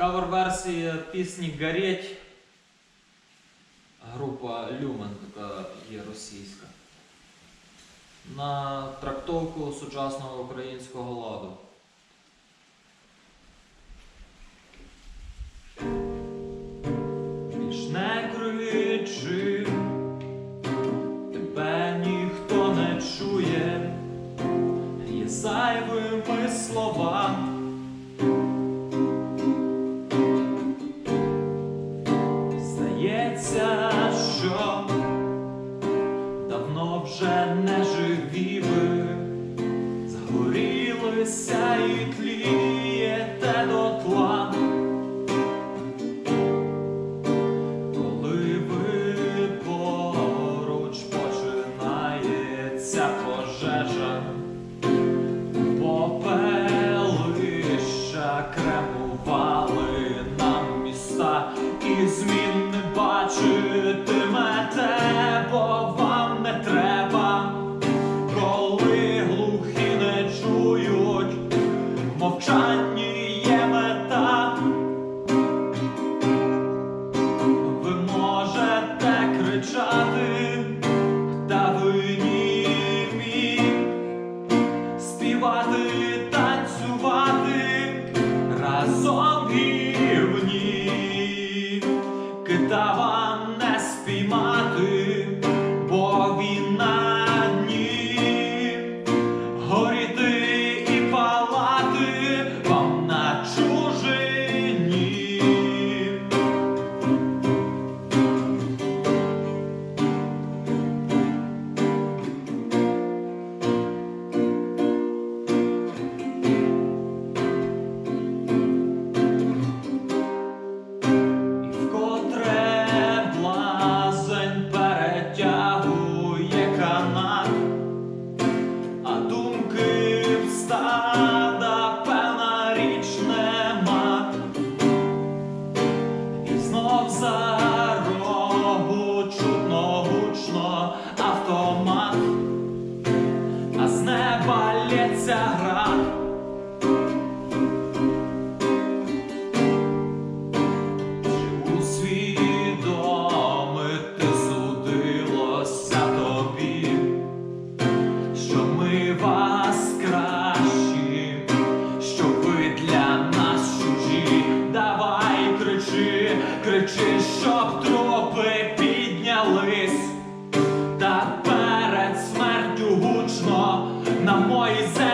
Кавер версія пісні Гареть. Група Люмен така є російська. На трактовку сучасного українського ладу. Більш не кричи. Сонця і тліє те дотла, коли ви поруч починається. кричати. Хочучи, щоб трупи піднялись, та перед смертю гучно на моїй землі.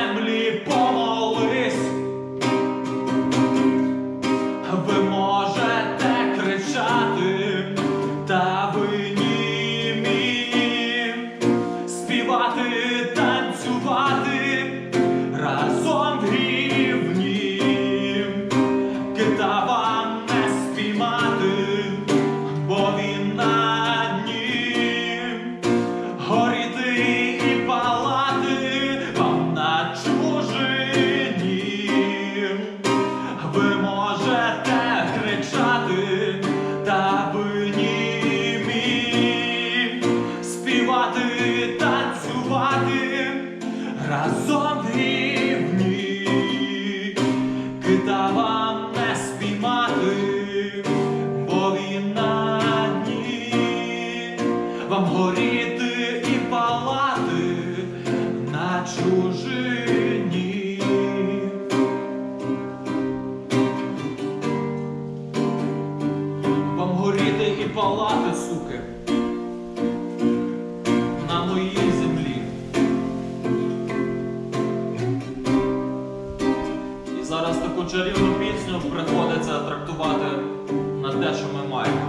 чужині. Вам горіти і палати, суки, на моїй землі. І зараз таку чарівну пісню приходиться трактувати на те, що ми маємо.